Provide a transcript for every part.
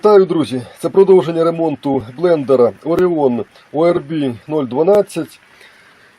Вітаю, друзі! Це продовження ремонту блендера Orion ORB 012.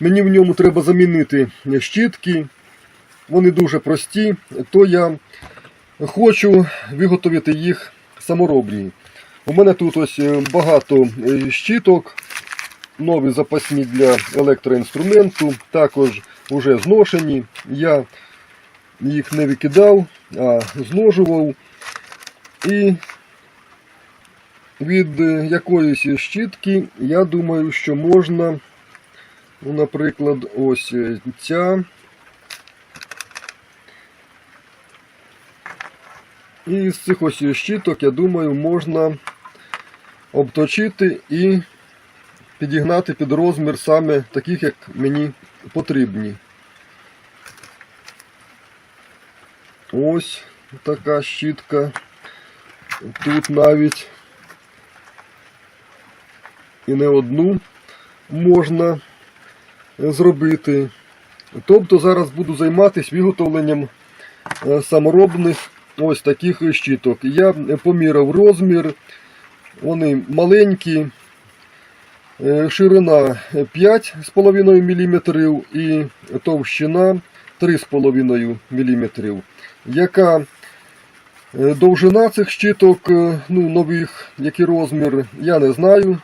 Мені в ньому треба замінити щітки. Вони дуже прості, то я хочу виготовити їх саморобні. У мене тут ось е, багато е, щіток, нові запасні для електроінструменту, також вже зношені. Я їх не викидав, а зножував. І від е, якоїсь щітки, я думаю, що можна, ну, наприклад, ось е, ця. І з цих ось щіток, я думаю, можна обточити і підігнати під розмір саме таких, як мені потрібні. Ось така щітка. Тут навіть і не одну можна зробити. Тобто зараз буду займатися виготовленням е, саморобних ось таких щиток. Я поміряв розмір, вони маленькі, е, ширина 5,5 мм і товщина 3,5 мм. Яка е, довжина цих щиток, е, ну, нових, який розмір, я не знаю.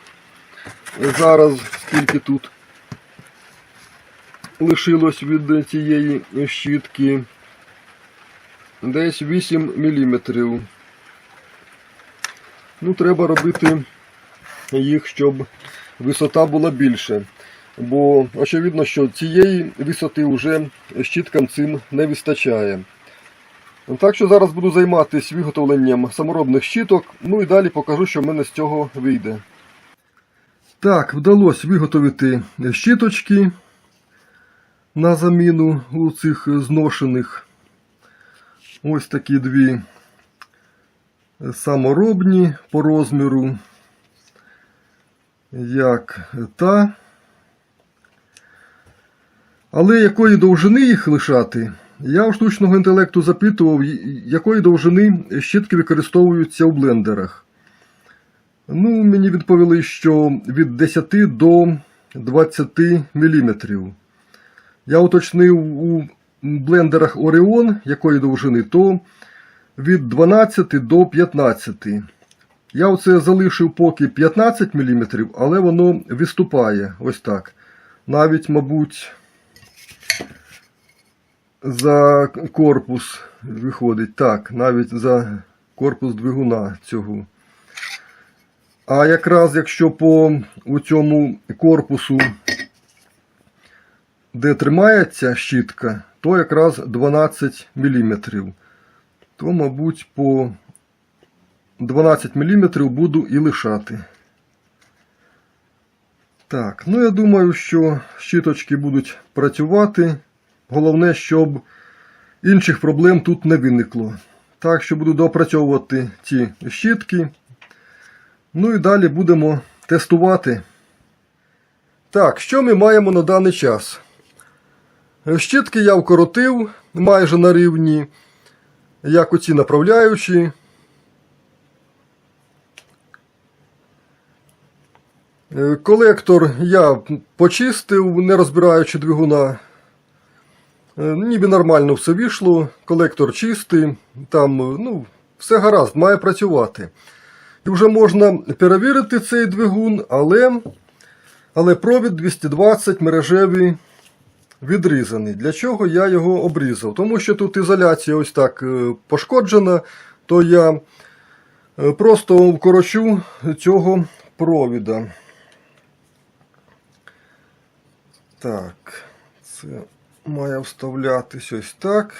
Зараз скільки тут лишилось від цієї щітки. Десь 8 мм. Ну, треба робити їх, щоб висота була більше. Бо очевидно, що цієї висоти вже щіткам цим не вистачає. Так що зараз буду займатися виготовленням саморобних щіток, ну і далі покажу, що в мене з цього вийде. Так, вдалося виготовити щіточки на заміну у цих зношених. Ось такі дві саморобні по розміру, як та. Але якої довжини їх лишати? Я у штучного інтелекту запитував, якої довжини щітки використовуються у блендерах. Ну, мені відповіли, що від 10 до 20 мм. Я уточнив у блендерах Orion, якої довжини, то від 12 до 15. Я оце залишив поки 15 мм, але воно виступає ось так. Навіть, мабуть, за корпус виходить. Так, навіть за корпус двигуна цього. А якраз якщо по у цьому корпусу, де тримається щітка, то якраз 12 мм. То, мабуть, по 12 мм буду і лишати. Так, ну я думаю, що щіточки будуть працювати. Головне, щоб інших проблем тут не виникло. Так що буду доопрацьовувати ці щітки. Ну і далі будемо тестувати. Так, що ми маємо на даний час? Щітки я вкоротив майже на рівні, як оці направляючі. Е, Колектор я почистив, не розбираючи двигуна. Е, Ніби нормально все вийшло, колектор чистий, там ну, все гаразд, має працювати. І вже можна перевірити цей двигун, але але провід 220 мережевий відрізаний. Для чого я його обрізав? Тому що тут ізоляція ось так е, пошкоджена, то я е, просто вкорочу цього провіда. Так, це має вставлятись ось так.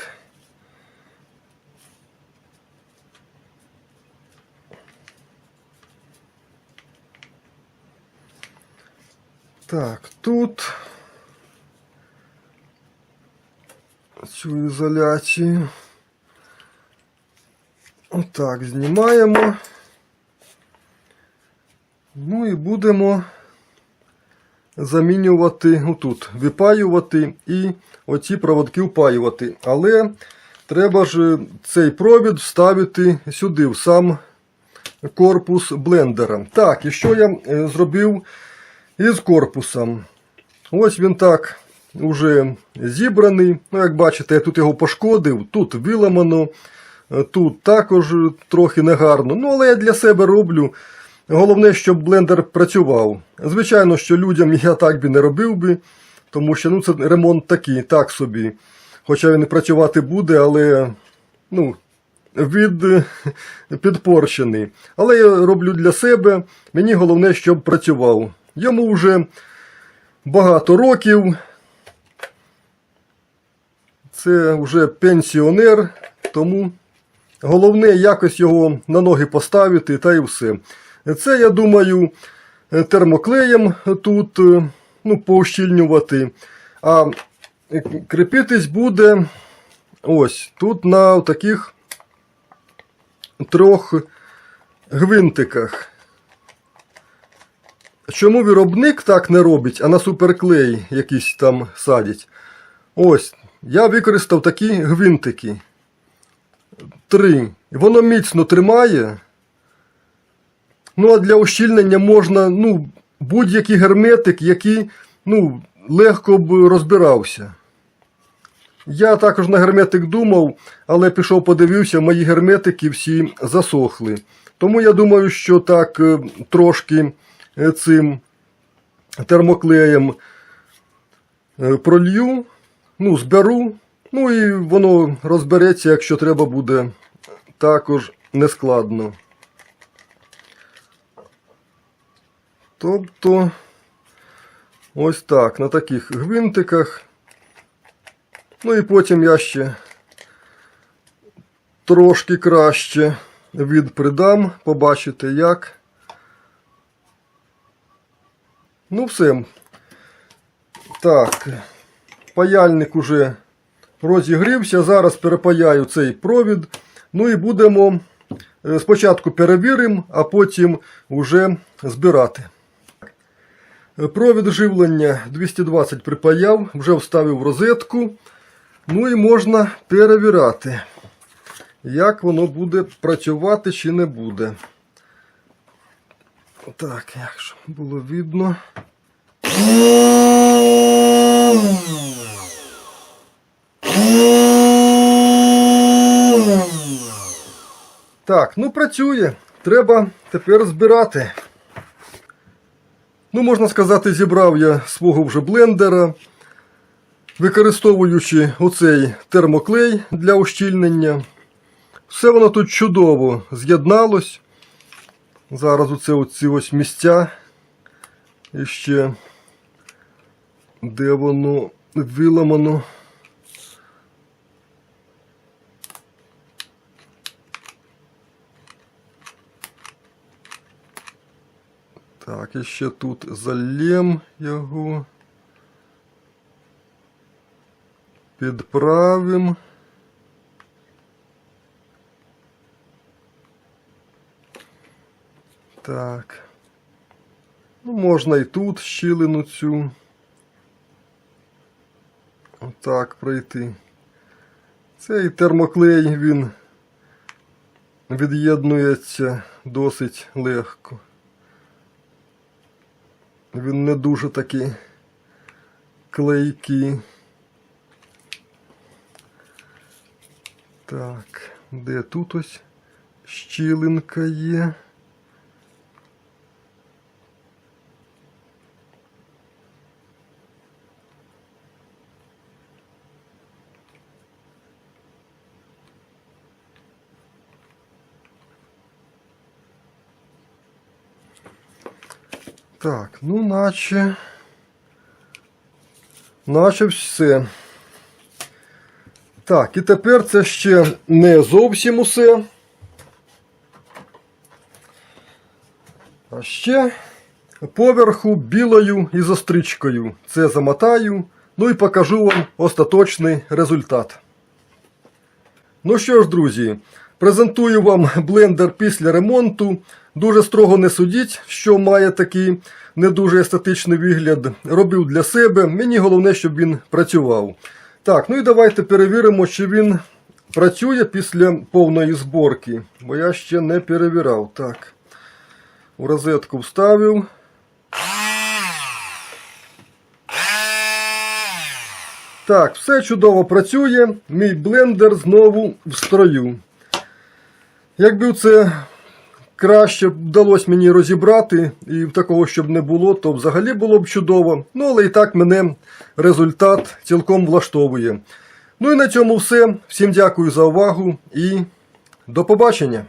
Так, тут цю ізоляцію. Отак, знімаємо. Ну і будемо замінювати отут, випаювати і оці проводки впаювати. Але треба ж цей провід вставити сюди, в сам корпус блендера. Так, і що я е, зробив із корпусом? Ось він так уже зібраний. Ну, як бачите, я тут його пошкодив, тут виламано, тут також трохи негарно. Ну, але я для себе роблю. Головне, щоб блендер працював. Звичайно, що людям я так би не робив би, тому що ну, це ремонт такий, так собі. Хоча він і працювати буде, але ну, від підпорчений. Але я роблю для себе. Мені головне, щоб працював. Йому вже багато років. Це вже пенсіонер, тому головне якось його на ноги поставити та й все. Це, я думаю, термоклеєм тут ну, поощільнювати. А кріпитись буде ось тут на таких трьох гвинтиках. Чому виробник так не робить, а на суперклей якийсь там садить? Ось, я використав такі гвинтики. Три. Воно міцно тримає. Ну, а для ущільнення можна ну, будь-який герметик, який ну, легко б розбирався. Я також на герметик думав, але пішов подивився, мої герметики всі засохли. Тому я думаю, що так е, трошки цим термоклеєм е, пролью, ну, зберу, ну і воно розбереться, якщо треба буде також нескладно. Тобто, ось так, на таких гвинтиках. Ну і потім я ще трошки краще відпридам, побачите як. Ну, все. Так, паяльник уже розігрівся. Зараз перепаяю цей провід. Ну і будемо е, спочатку перевіримо, а потім вже збирати. Провід живлення 220 припаяв, вже вставив в розетку. Ну і можна перевіряти, як воно буде працювати чи не буде. Так, якщо було видно. Так, ну працює. Треба тепер збирати. Ну, можна сказати, зібрав я свого вже блендера, використовуючи оцей термоклей для ущільнення. Все воно тут чудово з'єдналось. Зараз оце оці ось місця. І ще де воно виламано. Так, і ще тут залєм його. Підправим. Так. Ну, можна і тут щілину цю. Отак пройти. Цей термоклей він від'єднується досить легко. Він не дуже такий клейкий. Так, де тут ось щілинка є? Так, ну наче. Наче все. Так, і тепер це ще не зовсім усе. А ще поверху білою ізостричкою. Це замотаю. Ну і покажу вам остаточний результат. Ну що ж, друзі, презентую вам блендер після ремонту. Дуже строго не судіть, що має такий не дуже естетичний вигляд. Робив для себе. Мені головне, щоб він працював. Так, ну і давайте перевіримо, чи він працює після повної зборки, бо я ще не перевіряв. Так. У розетку вставив. Так, все чудово працює. Мій блендер знову в строю. Якби це краще вдалося мені розібрати, і такого, щоб не було, то взагалі було б чудово. Ну, але і так мене результат цілком влаштовує. Ну і на цьому все. Всім дякую за увагу і до побачення.